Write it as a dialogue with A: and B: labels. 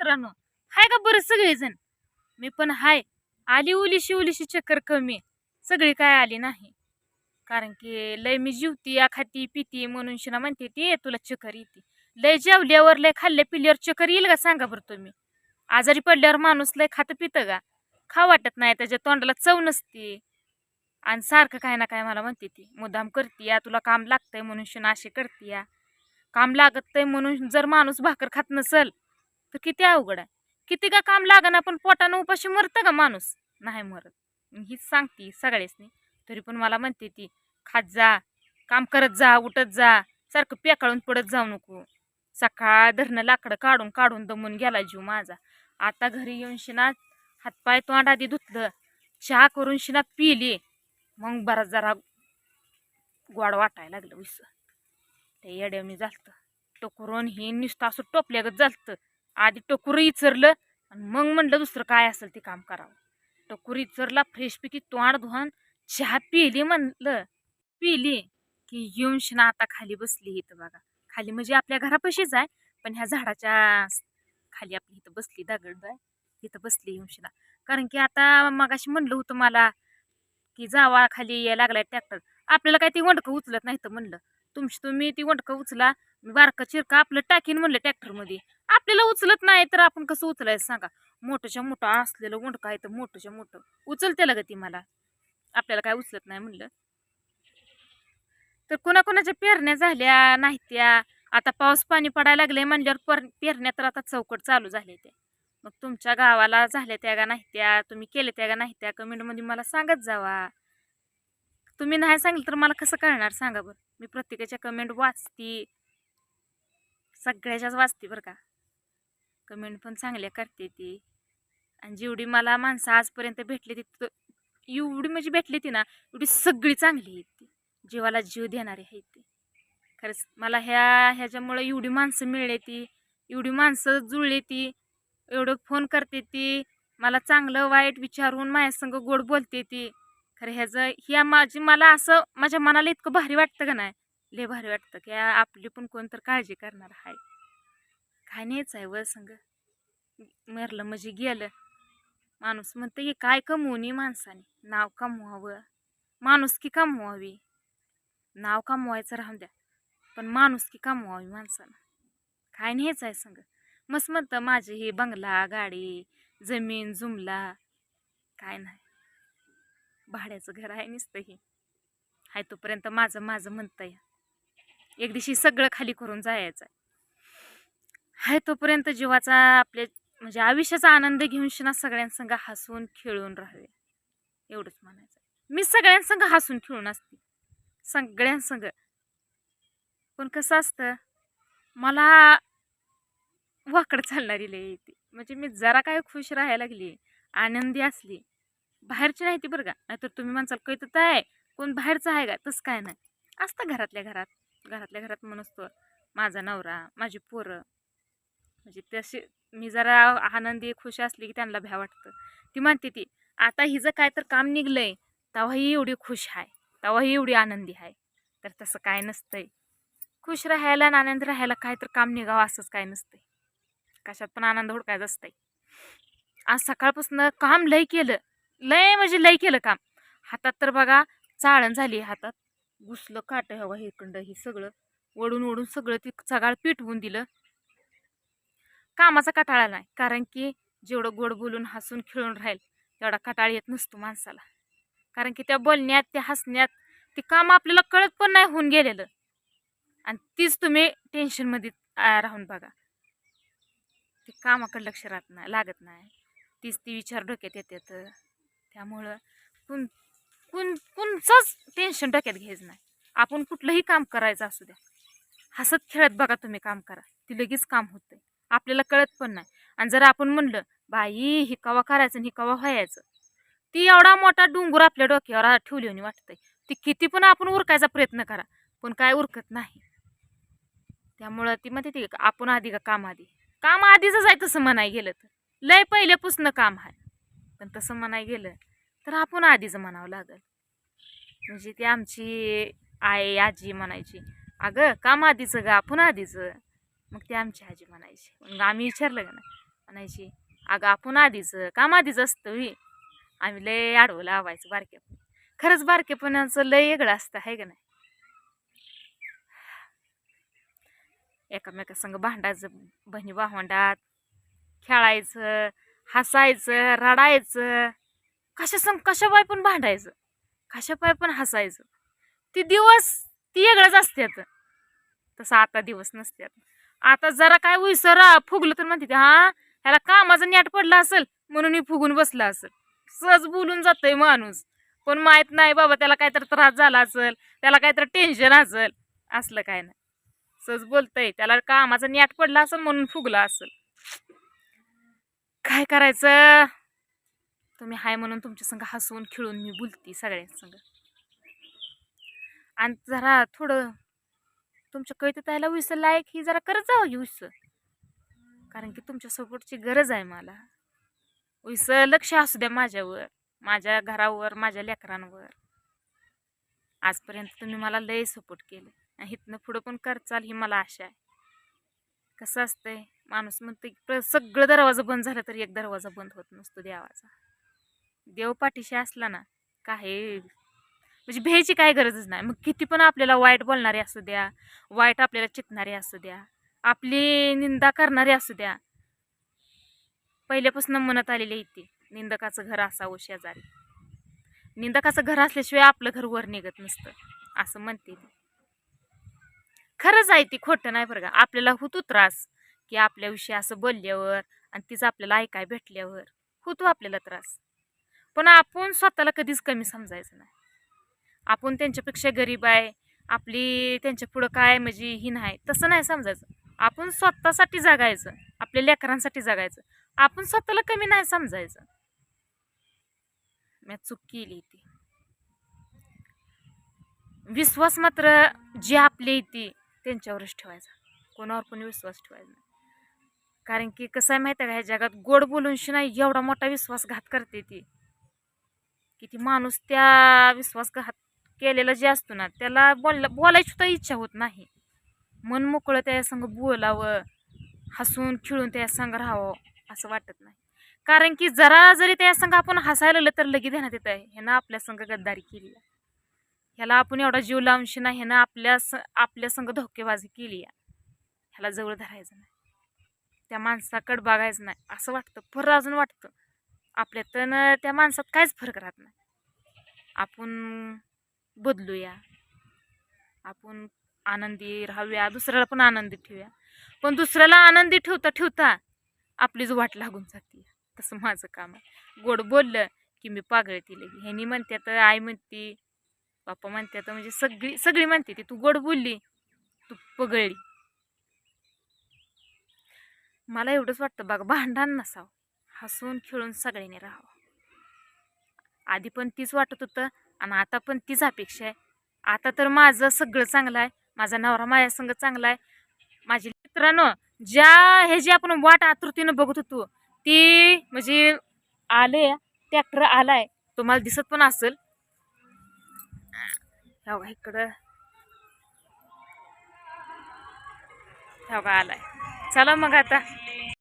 A: मित्रांनो हाय का बरं सगळेजण? मी पण हाय. आली उलीशी उलीशी चक्कर कमी. सगळी काय आली नाही. कारण की लय मी जीवती या खाती पिती म्हणून शिना म्हणते ती तुला चक्कर येते. लय जेवल्यावर लय खाल्ल्या पिल्यावर चक्कर येईल का सांगा बरं तुम्ही? आजारी पडल्यावर माणूस लय खातं पितं का? खा वाटत नाही त्याच्या तोंडाला चव नसते. आणि सारखं काय ना काय मला म्हणते ती मुद्दाम करते या तुला काम लागतंय म्हणून शिना असे करते या. काम लागत म्हणून जर माणूस भाकर खात नसल तर किती अवघड आहे. किती का काम लागना पण पोटानं उपाशी मरतं का माणूस? नाही मरत. हीच सांगते सगळ्यासनी. तरी पण मला म्हणते ती खात जा काम करत जा उठत जा सारखं पेकाळून पडत जाऊ नको. सकाळ धरणं लाकडं काढून काढून दमून गेला जीव माझा. आता घरी येऊन शिना हातपाय तोंड आधी धुतलं चहा करून शिना पिली. मग बरा जरा गोड वाटायला लागलं विस. ते येड्यावणी झालतं. टोकरून हे नुसतं असं टोपल्यागत झालतं. आधी टोकुरं इचरलं आणि मग म्हणलं दुसरं काय असेल ते काम करावं. टोकूर इचरला फ्रेशपैकी तोंड धुवान चहा पिली म्हणलं. पिली की येऊन शिना आता खाली बसली इथं बघा. खाली म्हणजे आपल्या घरापाशीच आहे पण ह्या झाडाच्या खाली आपली इथं बसली दगड आहे इथं बसली येऊन कारण की आता मगाशी म्हणलं होतं मला की जावा खाली यायला लागलाय ट्रॅक्टर. आपल्याला काय ते वंडकं उचलत नाही तर म्हणलं. तुमची तुम्ही ती वंडकं उचला बारका चिरका आपलं टाकीन म्हणलं ट्रॅक्टरमध्ये. आपल्याला उचलत नाही तर आपण कसं उचलायचं सांगा? मोठंच्या मोठं असलेलं वंडकं आहे तर मोठंच्या मोठं. उचलते लग ती मला. आपल्याला काय उचलत नाही म्हणलं. तर कोणाकोणाच्या पेरण्या झाल्या नाहीत्या आता पाऊस पाणी पडायला लागले म्हणल्यावर पर पेरण्या तर आता चौकट चालू झाले ते मग तुमच्या गावाला झाल्या त्या का नाही त्या? तुम्ही केल्या त्या का नाही त्या? कमेंटमध्ये मला सांगत जावा. तुम्ही नाही सांगितलं तर मला कसं कळणार? सांगा बरं. मी प्रत्येकाच्या कमेंट वाचते. सगळ्याच्याच वाचते बरं का. कमेंट पण चांगल्या करते ती. आणि जेवढी मला माणसं आजपर्यंत भेटली ती एवढी म्हणजे भेटली ती ना एवढी सगळी चांगली आहेत ती. जीवाला जीव देणारी आहेत ती. खरंच मला ह्या ह्याच्यामुळं एवढी माणसं मिळले ती एवढी माणसं जुळली ती एवढं फोन करते ती मला चांगलं वाईट विचारून माझ्यासंग गोड बोलते ती. खरं ह्याचं ह्या माझी मला असं माझ्या मनाला इतकं भारी वाटतं का नाही? लय भारी वाटतं की आपली पण कोण तर काळजी करणार आहे काय नाहीच आहे व संग? मरलं म्हणजे गेलं. माणूस म्हणतं की काय कमवून माणसाने? नाव कमवावं. माणुसकी कमवावी? नाव कमवायचं राहून द्या. पण माणुसकी कमवावी माणसानं. काय नाहीच आहे संग? मस्त म्हणतं माझी ही बंगला गाडी जमीन जुमला. काय नाही. भाड्याचं घर आहे नुसतं हे हाय तोपर्यंत माझं माझं म्हणतं या. एक दिवशी सगळं खाली करून जायचं आहे. हाय तोपर्यंत जीवाचा आपल्या म्हणजे आयुष्याचा आनंद घेऊन शिना सगळ्यांसंग हसून खेळून राहावे. एवढंच म्हणायचं मी सगळ्यांसंग हसून खेळून असते. सगळ्यांसंग. पण कसं असतं मला वाकड चालणारी लय येते. म्हणजे मी जरा काय खुश राहायला लागली आनंदी असली बाहेरची नाही ती बरं का. नाहीतर तुम्ही माणसाला कळत आहे कोण बाहेरचं आहे का? तसं काय नाही. असतं घरातल्या घरात घरातल्या घरात म्हणतो माझा नवरा माझी पोरं. म्हणजे तशी मी जरा आनंदी खुश असली की त्यांना भ्या वाटतं. ती म्हणते ती आता हिचं काय तर काम निघलंय तेव्हाही एवढी खुश आहे तेव्हाही एवढी आनंदी आहे तर तसं काय नसतंय. खुश राहायला आणि आनंद राहायला काय तर काम निघावं असंच काय नसतंय. कशात पण आनंद हुडकायचा असतंय. आज सकाळपासून काम लय केलं. लय म्हणजे लय केलं काम. हातात तर बघा चाळण झाली हातात. घुसलं काट हवा हे कंड हे सगळं. ओढून ओढून सगळं ती सगाळ पिटवून दिलं. कामाचा कटाळा नाही कारण की जेवढं गोड बोलून हसून खेळून राहील तेवढा कटाळ येत नसतो माणसाला. कारण की त्या बोलण्यात त्या हसण्यात ते काम आपल्याला कळत पण नाही होऊन गेलेलं. आणि तीच तुम्ही टेन्शनमध्ये आ, राहून बघा. ते कामाकडे लक्ष राहत नाही लागत नाही. तीच ती विचार डोक्यात येतात त्यामुळं कुण कुण कुणचंच टेन्शन डोक्यात घ्यायचं नाही. आपण कुठलंही काम करायचं असू द्या. हसत खेळत बघा तुम्ही काम करा. ती लगेच काम होतंय आपल्याला कळत पण नाही. आणि जर आपण म्हणलं बाई हे कवा करायचं आणि हे कवा व्हायचं? ती एवढा मोठा डोंगर आपल्या डोक्यावर ठेवली आणि वाटतंय. ती किती पण आपण उरकायचा प्रयत्न करा पण काय उरकत नाही. त्यामुळं ती म्हणते ती आपण आधी का काम आधी? काम आधीच आहे तसं म्हणाय गेलं तर. लय पहिल्यापासून काम आहे. पण तसं म्हणाय गेलं तर आपण आधीच म्हणावं लागल. म्हणजे ती आमची आई आजी म्हणायची अगं काम आधीचं ग आपण आधीचं. मग ती आमची आजी म्हणायची. मग आम्ही विचारलं का ना म्हणायची अगं आपण आधीचं काम आधीच असतं ही आम्ही लय आडवं लावायचं बारकेपण खरंच बारकेपणाचं लय वेगळं असतं आहे का नाही एकामेकासंग भांडायचं बहिणी भावंडात खेळायचं हसायचं रडायचं. कशा संग कशा पाय पण भांडायचं. कशापाय पण हसायचं. ती दिवस ती वेगळंच असतात तसं आता दिवस नसतात आता. जरा काय विसरा फुगलं तर म्हणते हा ह्याला कामाचं नेट पडलं असेल म्हणून मी फुगून बसला असेल. सहज बोलून जातोय माणूस. पण माहीत नाही बाबा त्याला काहीतरी त्रास झाला असेल त्याला काहीतरी टेन्शन असेल असलं काय नाही. सहज बोलतंय त्याला कामाचं नेट पडलं असेल म्हणून फुगला असेल. काय करायचं? तुम्ही हाय म्हणून तुमच्या संग हसवून खेळून मी बोलते सगळ्यांसंग आणि जरा थोडं तुमच्या कळते त्याला विस लायक ही जरा करत जावं विस कारण की तुमच्या सपोर्टची गरज आहे मला. विस लक्ष असू द्या माझ्यावर माझ्या घरावर माझ्या लेकरांवर. आजपर्यंत तुम्ही मला लय सपोर्ट केले. आणि इथनं पुढं पण करचाल ही मला आशा आहे. कसं असतंय? माणूस म्हणतो प्र- सगळं दरवाजा बंद झालं तरी एक दरवाजा बंद होत नसतो देवाचा. देव पाठीशी असला ना काही म्हणजे भ्यायची काय गरजच नाही. मग किती पण आपल्याला वाईट बोलणारे असू द्या वाईट आपल्याला चितणारे असू द्या आपली निंदा करणारे असू द्या. पहिल्यापासून म्हणत आलेली आहे ती निंदकाचं घर असावं शेजारी. निंदकाचं घर असल्याशिवाय आपलं घर वर निघत नसतं असं म्हणते ती. खरंच आहे ती खोटं नाही बरं का. आपल्याला होतो त्रास की आपल्याविषयी असं बोलल्यावर आणि तिचं आपल्याला ऐकाय भेटल्यावर होतो आपल्याला त्रास. पण आपण स्वतःला कधीच कमी समजायचं नाही. आपण त्यांच्यापेक्षा गरीब आहे आपली त्यांच्या पुढं काय म्हणजे ही नाही तसं नाही समजायचं. आपण स्वतःसाठी जगायचं आपल्या लेकरांसाठी जगायचं. आपण स्वतःला कमी नाही समजायचं. मी चूक केली ती. विश्वास मात्र जे आपले ती त्यांच्यावरच ठेवायचा. कोणावर पण विश्वास ठेवायचा नाही. कारण की कसं आहे माहिती आहे का ह्या जगात गोड बोलूनशी नाही एवढा मोठा विश्वासघात करते ती. की ती माणूस त्या विश्वासघात केलेला जे असतो ना त्याला बोलला बोलायची सुद्धा इच्छा होत नाही. मन मोकळं त्या संग बोलावं हसून खिळून त्या संग राहावं असं वाटत नाही. कारण की जरा जरी त्यासंग आपण हसायला तर लगेच देण्यात येत आहे. ह्यानं आपल्या संग गद्दारी केली आहे. ह्याला आपण एवढा जीव लावून नाही ह्यानं आपल्या स आपल्या संग धोकेबाजी केली ह्याला जवळ धरायचं नाही. त्या माणसाकडं बघायचं नाही. असं वाटतं. फर अजून वाटतं. आपल्या न त्या माणसात काहीच फरक राहत नाही. आपण बदलूया. आपण आनंदी राहूया. दुसऱ्याला पण आनंदी ठेवूया. पण दुसऱ्याला आनंदी ठेवता ठेवता आपलीच वाट लागून जाते तसं माझं काम आहे. गोड बोललं की मी पागळती लगी. ह्यानी म्हणते तर आई म्हणते पप्पा म्हणते आता म्हणजे सगळी सगळी म्हणते ती तू गोड बोलली तू पगळली. मला एवढंच वाटतं बघा भांडण नसावं हसून खेळून सगळ्यांनी राहावं. आधी पण तीच वाटत होतं आणि आता पण तीच अपेक्षा आहे. आता तर माझं सगळं चांगलं आहे माझा नवरा माझ्या संग चांगला आहे. माझी मित्रांनो ज्या हे जे आपण वाट आतुरतीनं बघत होतो ती म्हणजे आले ट्रॅक्टर आलाय तुम्हाला दिसत पण असेल ह्या इकडं. ह्या आलाय. चला मग आता.